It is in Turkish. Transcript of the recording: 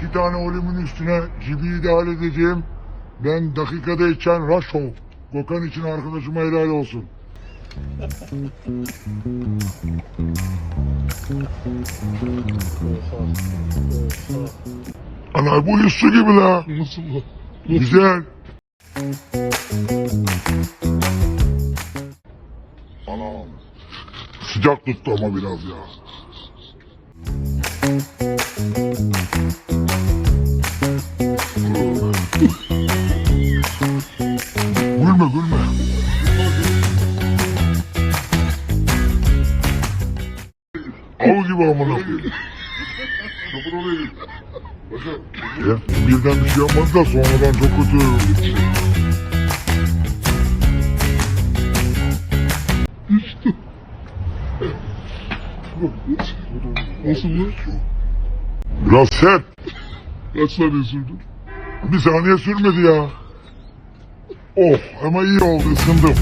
iki tane olimin üstüne cibi ideal edeceğim. Ben dakikada içen Raşov. Gökhan için arkadaşıma helal olsun. Ana bu su gibi la. Nasıl bu? Güzel. Anam. Sıcak tuttu ama biraz ya. Gülme gülme. Av gibi amına koyayım. Kapın oraya birden bir şey yapmadı da sonradan çok kötü. Nasıl bu? Biraz sert. Kaç saniye sürdü? Bir saniye sürmedi ya. Oh ama iyi oldu ısındım.